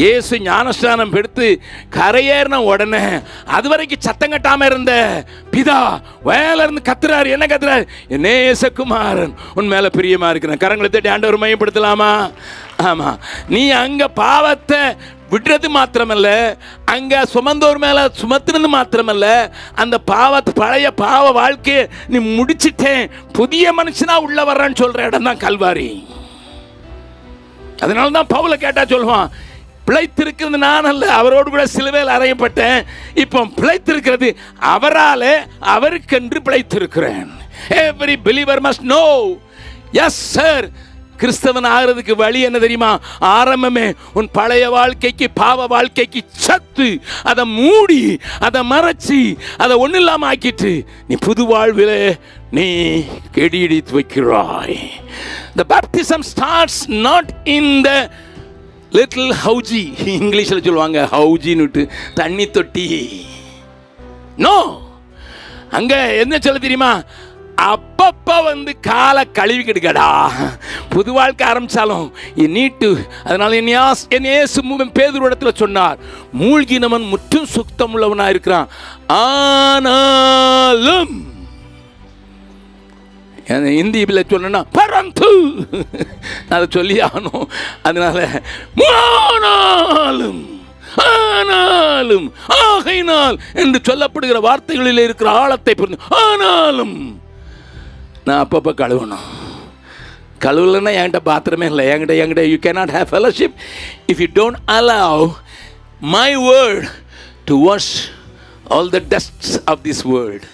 இயேசு ஞானஸ்நானம் எடுத்து கரையேறின உடனே அது வரைக்கும் சத்தம் கட்டாமல் இருந்த பிதா வேலை இருந்து கத்துறாரு. என்ன கத்துறாரு? என்ன இயேசகுமாரன் உன் மேலே பிரியமாக இருக்கிறேன். கரங்களை தட்டி ஆண்டவர் மையப்படுத்தலாமா? ஆமாம் நீ அங்கே பாவத்தை விடுறது மாத்திரமல்ல அங்கே சுமந்தோர் மேலே சுமத்துனது மாத்திரமல்ல அந்த பாவத்தை பழைய பாவ வாழ்க்கையை நீ முடிச்சிட்டேன். புதிய மனுஷனா உள்ளே வர்றேன்னு சொல்கிற இடம் தான் கல்வாரி. அதனால தான் பவுல கேட்டால் சொல்லுவான் பிழைத்திருக்கிறது நான் அல்ல. அவரோடு கூட சிலுவையில் அறையப்பட்டேன். இப்போ பிழைத்திருக்கிறது அவராலே அவருக்கென்று பிழைத்திருக்கிறேன். Every believer must know yes sir கிறிஸ்தவன் ஆகிறதுக்கு வழி என்ன தெரியுமா? ஆரம்பமே உன் பழைய வாழ்க்கைக்கு பாவ வாழ்க்கைக்கு சத்து. அதை மூடி அதை மறைச்சி அதை ஒன்றும் இல்லாமல் ஆக்கிட்டு நீ புது வாழ்வில் நீ கெடியடித்து வைக்கிறாய். The baptism starts not in the little ஹவுஜி இங்கிலீஷில் சொல்லுவாங்க ஹவுஜின்னுட்டு தண்ணி தொட்டி. நோ அங்கே என்ன சொல்ல தெரியுமா? அப்பப்போ வந்து காலை கழுவிக்கிடுக்கடா புது வாழ்க்கை ஆரம்பித்தாலும் நீட்டு. அதனால் என்னையா என்னையேசு பேதூர் இடத்துல சொன்னார். மூழ்கினவன் முற்றும் சுத்தம் உள்ளவனாக இருக்கிறான். ஆனாலும் எனக்கு ஹிந்தியில் சொல்லணும்னா பரந்து. அதை சொல்லி ஆகணும் அதனால ஆனாலும் ஆனாலும் ஆகையினால் என்று சொல்லப்படுகிற வார்த்தைகளில் இருக்கிற ஆழத்தை புரிஞ்சு ஆனாலும் நான் அப்பப்போ கழுவணும். கழுவலைன்னா என்கிட்ட பாத்திரமே இல்லை. என்கிட்ட என்கிட்ட you cannot have fellowship if you don't allow my word to wash all the dusts of this world